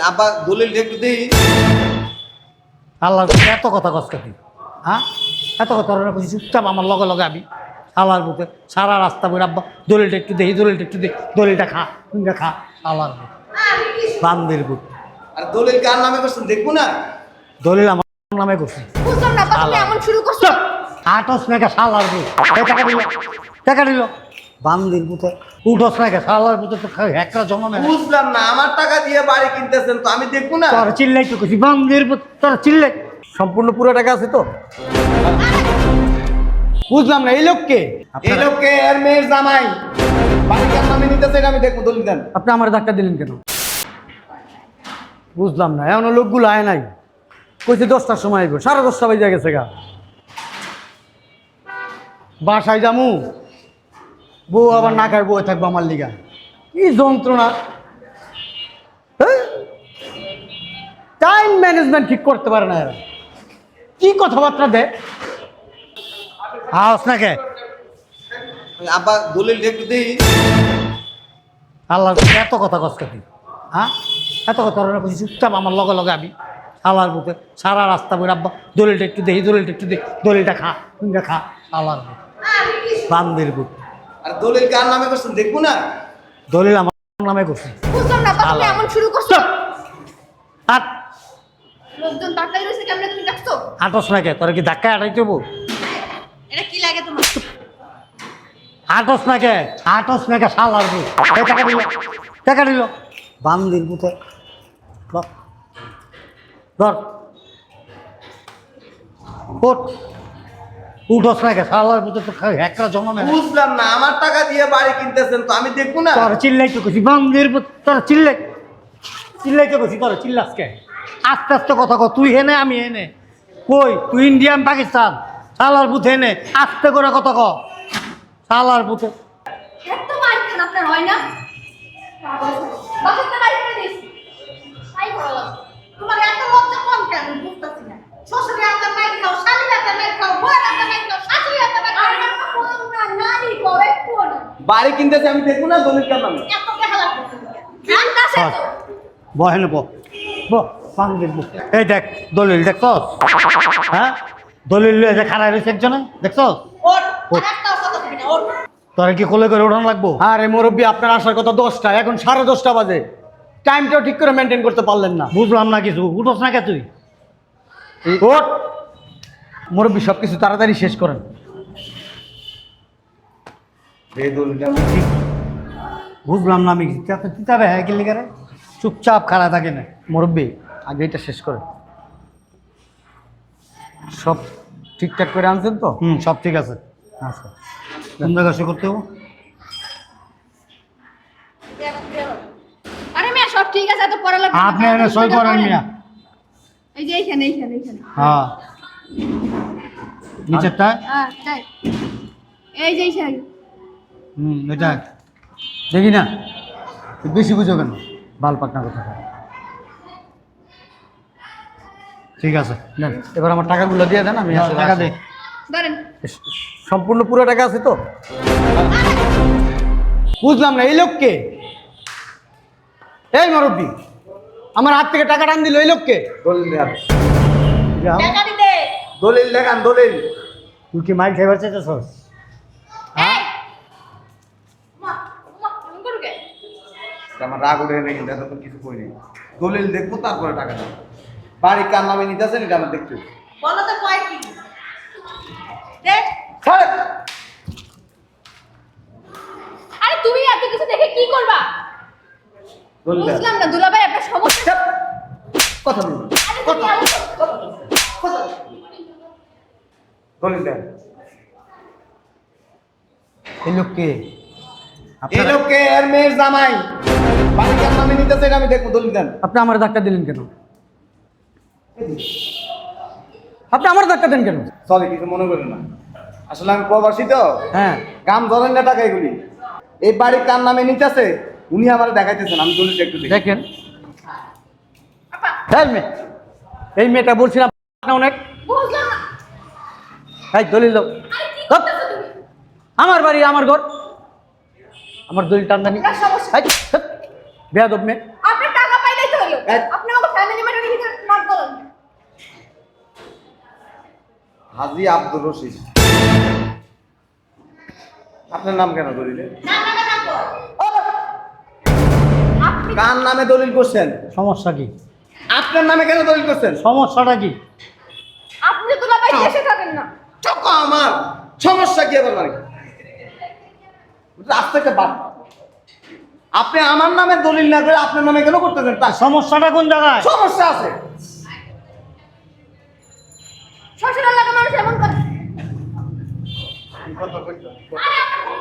আব্বা দলিল একটু দেই। আল্লাহর এত কথা কসকা তুই হ্যাঁ? এত কথা ওরা চুপচাপ আমার লগে লগে আমি আল্লাহর বুকে সারা রাস্তা বই আব্বা দলিলটা একটু দেখি দলিলটা একটু দে দলিলটা খা তুইটা খা আল্লাহর বুক। বান্দির বুক। আর দলিল কার নামে করছেন দেখব না? দলিল আমার নামে করছি বুঝলাম না এমন শুরু করছ। আটস নাকি সালার বুক। টাকা দিল? টাকা দিল? বান্দির বুতে উঠস নাকি সালার বুতে তো একটা জমা নেই বুঝলাম না আমার টাকা দিয়ে বাড়ি কিনতেছেন তো আমি দেখব না। তোর চিল্লাই তো করছি বান্দির বুত তোর চিল্লাই। সম্পূর্ণ পুরো টাকা আছে তো? বুঝলাম না এই লোককে? এই লোককে এর মেয়ের জামাই। বাড়ি কার নামে নিতেছে আমি দেখব দলিল দেন। আপনি আমার ধাক্কা দিলেন কেন? বুঝলাম না এমন লোকগুলো আয় নাই। কইছে দশটার সময় আইব সাড়ে দশটা বাজে গেছে গা। বাসায় যামু। বউ আবার না খায় বউ থাকব আমার লিগা। কি যন্ত্রণা? টাইম ম্যানেজমেন্ট ঠিক করতে পারে না এরা। কি কথাবার্তা দেয় আওস নাকি? আব্বা দলিল একটু দেই। আল্লাহর এত কথা কসকা তুই হ্যাঁ? এত কথা বলছি চুপচাপ আমার লগে লগে আমি আল্লাহর বুকে সারা রাস্তা বই আব্বা দলিলটা একটু দেখি দলিলটা একটু দে দলিলটা খা খা আল্লাহর বুক। বান্দির বুক। আর দলিল কার নামে করছেন দেখব না? দলিল আমার নামে করছি। বুঝলাম না তুমি এমন শুরু করছ। আর লোকজন তাকাই রয়েছে কেমনে তুমি দেখছ আটস নাকি তোরা কি ধাক্কায় আটাই দেবো এটা কি লাগে তোমার? আটস নাকি আটস নাকি সালার বুক এই টাকা দিল টাকা দিল। বান্দির বুতে ধর। ধর। ওঠ। উঠস নাকি সালার বুতে তো একটা জমা বুঝলাম না আমার টাকা দিয়ে বাড়ি কিনতেছেন তো আমি দেখব না। তোর চিল্লাই তো কছি বান্দির তোর চিল্লাই চিল্লাই তো কছি তোর চিল্লাসকে আস্তে আস্তে কথা কর তুই হেনে আমি হেনে। কই তুই ইন্ডিয়ান পাকিস্তান সালার বুথ হেনে আস্তে করে কথা ক সালার বুথে এত মার খান আপনার হয় না? বাসাতে বাড়ি করে দিস। তাই করলাম তোমার এত লজ্জা কম কেন? বুঝতেছি শ্বশুরের হাতে মাইর খাও হাতে মাইর খাও মাইর খাও শাশুড়ির হাতে মাইর খাও। আর না নারী কও একটু না। বাড়ি কিনতেছে আমি দেখব না দলিল কার নামে এত তো। বহেন ব ব বুক এই দেখ দলিল হ্যাঁ? দলিল লয়ে যে একজনে দেখছ ওর আর কথা কবি না ওর। তোর কি কোলে করে ওঠানো লাগবো? আরে মুরব্বী আপনার আসার কথা দশটা এখন সাড়ে দশটা বাজে। টাইমটাও ঠিক করে মেনটেন করতে পারলেন না। বুঝলাম না কিছু উঠোস না কে তুই? ওট মুরব্বী সব কিছু তাড়াতাড়ি শেষ করেন। বুঝলাম না আমি। হ্যাঁ চুপচাপ খাড়া থাকে না। মুরব্বী আগে এটা শেষ করেন। সব ঠিকঠাক করে আনছেন তো? হুম সব ঠিক আছে। আচ্ছা। কোন করতে হব? আরে মেয়ে সব ঠিক আছে এত পড়া আপনি সই করেন। মিয়া। এই যে এইখানে এইখানে এইখানে। হ্যাঁ। নিচেরটা? হ্যাঁ তাই। এই যে এইখানে। হুম এটা। দেখি না। বেশি বুঝো কেন? বাল পাকনা কথা ঠিক আছে নেন। এবার আমার টাকাগুলো দিয়ে দেন আমি আসলে টাকা দে। ধরেন। সম্পূর্ণ পুরো টাকা আছে তো? বুঝলাম না এই লোককে? এই মুরব্বী। আমার হাত থেকে টাকা টান দিল এই লোককে? দলিল দেখান। দলিল তুই কি মাইল খাইবার চাইতেছস কে? আমার রাগ উঠে নেই কিন্তু এত কিছু করিনি দলিল দেখব তারপরে টাকা দেবো বাড়ি কার নামে নিতেছেন এটা আমার দেখতে। বলো তো কয় কি? দেখ। আরে তুমি এত কিছু দেখে কি করবা? বুঝলাম না দুলাভাই আপনার সমস্যা কথা বলুন। আরে তুমি দলিল দেন। এই লোককে এই লোককে এর মেয়ের জামাই। বাড়ি নামে নিতেছে আমি দেখব দলিল দেন। আপনি আমার ধাক্কা দিলেন কেন? আপনি আমার ধাক্কা দেন কেন? চলে কিছু মনে করেন না। আসলে আমি প্রবাসী তো। হ্যাঁ। গাম ধরেন না টাকা এগুলি। এই বাড়ি কার নামে নিতেছে? উনি আমার দেখাইতেছেন আমি দলিলটা একটু দেখি দেখেন এই মেয়ে এই মেয়েটা বলছিলাম অনেক এই দলিল আমার বাড়ি আমার ঘর আমার দলিল টানদানি আপনার বেয়াদব মেয়ে হাজি আব্দুর রশিদ আপনার নাম কেন দলিলে না না না না আপনি কার নামে দলিল করছেন? সমস্যা কি? আপনার নামে কেন দলিল করছেন? সমস্যাটা কি? আপনি তো দুলাভাই দেশে থাকেন না। চক আমার। সমস্যা কি আবার মানে রাস্তাটা বাদ। আপনি আমার নামে দলিল না করে আপনার নামে কেন করতেছেন? তার সমস্যাটা কোন জায়গায়? সমস্যা আছে। শ্বশুর এলাকার মানুষ এমন করে। আরে আপনি-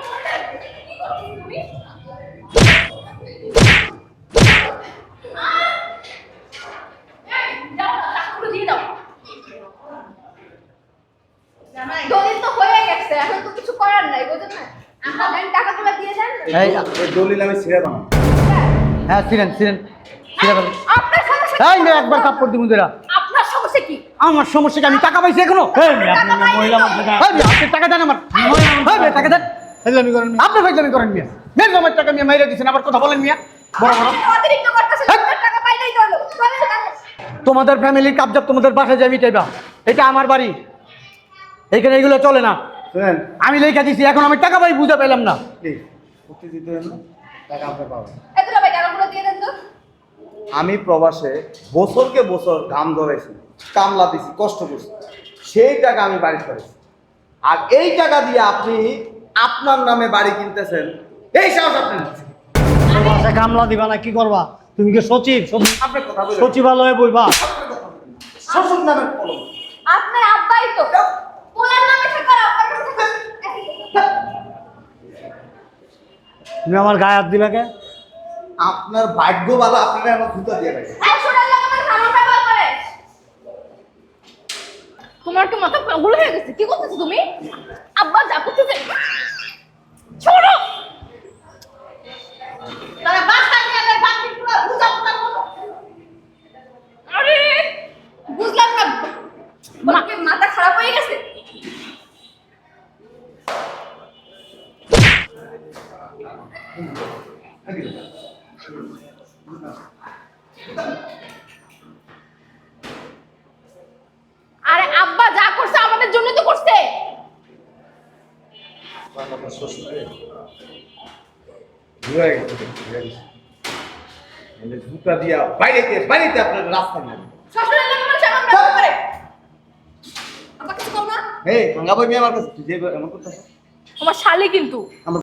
এই, যাও না, টাকাগুলো দিয়ে দাও। দলিল তো হয়ে গেছে এখন তো কিছু করার নাই বুঝলেন না আপনার টাকাগুলো দিয়ে দেন? এই এই দলিল আমি ছিঁড়ে দাম হ্যাঁ ছিলেন ছিলেন ছিলেন আপনার সমস্যা এই মেয়ে একবার কাপড় দিব দিরা আপনার সমস্যা কি? আমার সমস্যা কি? আমি টাকা পাইছি এখনও? এই মেয়ে, আপনি মহিলা আপনি টাকা দেন আমার। টাকা দেন। ফাইজলামি করেন। আপনি ফাইজলামি করেন মিয়া। মেয়ের জমার টাকা মিয়া মাইরা দিচ্ছেন আবার কথা বলেন মিয়া। বড় বড়। অতিরিক্ত করতেছেন টাকা পাইলেই তো হলো। তোমাদের ফ্যামিলির কাবজাব তোমাদের বাসায় যাই মিটাইবা এটা আমার বাড়ি। এখানে এগুলো চলে না। শুনেন। আমি লেখা দিছি এখন আমি টাকা পাই বুঝে পেলাম না। প্লিজ দিতে টাকা আপনি পাবেন। এই দুলাভাই টাকাগুলো দিয়ে দেন তো। আমি প্রবাসে বছরকে বছর ঘাম ধরেছি কামলা দিছি কষ্ট করছি। সেই টাকা আমি বাড়ি করেছি। আর এই টাকা দিয়ে আপনি আপনার নামে বাড়ি কিনতেছেন এই সাহস আপনি কামলা দিবা না কি করবা? তুমি কি সচিব? সচিব- কথা সচিবালয়ে বইবা? শ্বশুর নামের আপনার আব্বাই তো পোলার নামে থাকার আপনার কাছে থাকার- তুমি আমার গায়ে হাত দিলা কে? আপনার ভাগ্য ভালো আপনারা আমার জুতা দিয়ে রাখে তোমার কি মাথা পাগল হয়ে গেছে? কি করতেছো তুমি? আব্বা যা করতেছে ছোড়ো তারা বাসায় নিয়ে এলে বাকি পুরো বুঝাবো না আরে বুঝলাম না মাকে মাথা খারাপ হয়ে গেছে আরে আব্বা যা করছে আমাদের জন্য তো করছে। দিয়া বাইরেতে আপনার রাস্তা শ্বশুরের মানুষ এমন ব্যবহার করে। আব্বা কিছু কম না। এই ভাঙ্গা বই আমার কাছে। তুই যে এমন করতেছ তোমার শালি কিন্তু। আমার-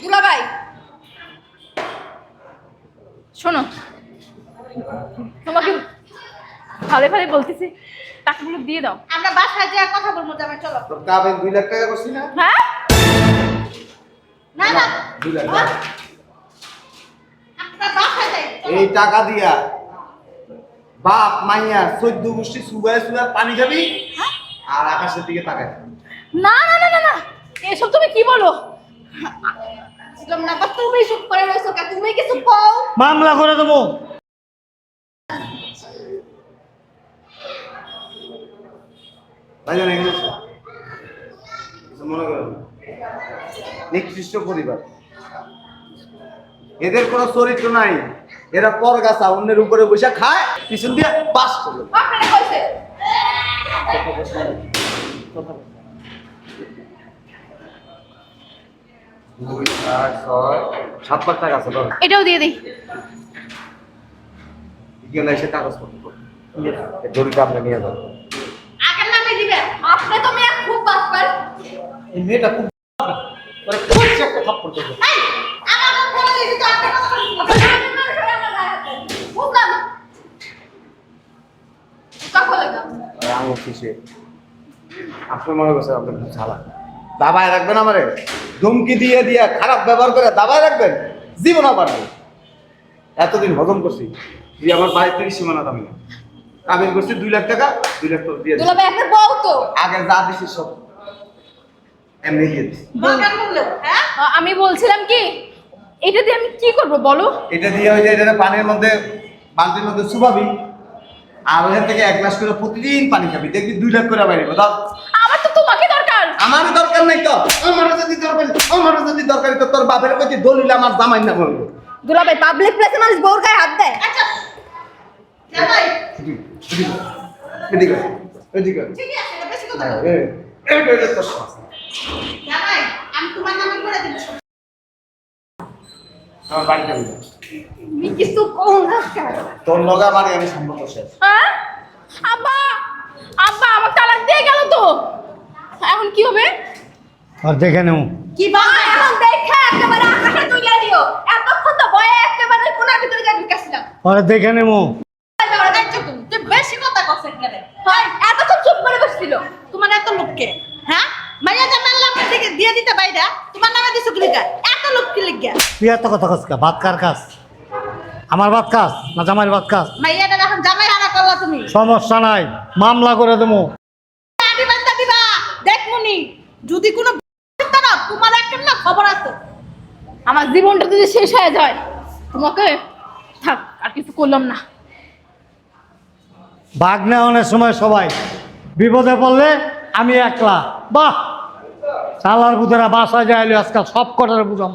দুলাভাই শোনো তোমাকে ভালো ভালো বলতেছি টাকাগুলো দিয়ে দাও। আমরা বাসায় যেয়ে কথা বলব জামাই চলো। কাবেন দুই লাখ টাকা করছি না? হ্যাঁ? না না। দুই লাখ হ্যাঁ? আমরা বাসায় যাই এই টাকা দিয়া বাপ মাইয়া চোদ্দ গোষ্ঠী সুবাই সুবাই পানি খাবি আর আকাশের দিকে তাকায় না না না না না। এসব তুমি কি বলো? না বা তুমি চুপ করে রয়েছো কে তুমি কিছু কও। মামলা করে দেবো। তাই জানেন কিছু মনে করেন নিকৃষ্ট পরিবার। এদের কোনো চরিত্র নাই। এরা পর গাছা অন্যের উপরে বসে খায় পিছন দিয়ে পাস এটাও দিয়ে দিই। গেলে এসে কাগজপত্র। আপনি নিয়ে আপনি তো মেয়ে খুব বাসপার এই মেয়েটা খুব তোরে কইছে একটা থাপ্পড় দেবো এই আমার ফোন দিছি তো আপনি কথা আপনি মানুষ আমার গায়ে হাত দেন। বুঝলাম। কখন লাগলাম আর আঙুল পিছিয়ে আপনি মনে করছেন আপনার খুব ছাড়া দাবায় রাখবেন আমারে? ধমকি দিয়ে দিয়ে খারাপ ব্যবহার করে দাবায় রাখবেন? জীবন আবার। এতদিন হজম করছি। যে আমার বাড়ির থেকে সীমানা দামি না কাবিন করছি দুই লাখ টাকা দুই লাখ টাকা দিয়ে। দুলাভাই আপনার বউ তো? আগে যা দিছি সব এমনি দিয়ে দিছি। দরকার পড়ল হ্যাঁ? আমি বলছিলাম কি এটা দিয়ে আমি কি করব বলো? এটা দিয়ে ওই যে এটা পানির মধ্যে বালতির মধ্যে চুবাবি আর ওখান থেকে এক গ্লাস করে প্রতিদিন পানি খাবি দেখবি দুই লাখ করে বাইরে দাও আমার তো তোমাকে দরকার। আমার দরকার নাই তো। আমার যদি দরকার আমার যদি দরকারি তো তোর বাপের কাছে দলিল আমার জামাই না বলব। দুলাভাই পাবলিক প্লেসে মানুষ বউর গায়ে হাত দেয়। আচ্ছা এদিকে এদিকে তোর লগা মানে আমি সম্পর্ক শেষ। আব্বা আব্বা আমার তালাক দিয়ে গেল তো। এখন কি হবে? আর দেখে নেব। কি বল? এখন দেখে একেবারে আকাশে তুলে দিও। এতক্ষণ তো ভয়ে একেবারে কোনার ভিতরে যাবি গেছিলাম আরে দেখে নেব। বেশি কথা হয় এতক্ষণ চুপ করে বসছিল। তোমার এত লোককে হ্যাঁ? মাইয়া দিয়ে দিতে বাইরা তোমার নামে দিছো কি লিগা এত লোক কি লিগা তুই এত কথা কসকা ভাত কার কাজ? আমার ভাত কাজ না জামাইয়ের ভাত কাজ? মাইয়াটা এখন জামাই হারা করলা তুমি। সমস্যা নাই মামলা করে দেবো। আদি বান্দা দিবা। দেখমুনি যদি কোনো তোমার একটা না খবর আছে? আমার জীবনটা যদি শেষ হয়ে যায় তোমাকে থাক আর কিছু করলাম না। বাঘ নেওয়ানোর সময় সবাই বিপদে পড়লে আমি একলা। বাহ! চালার বুধেরা বাসা যায় আজকাল সব কটার বুঝাম।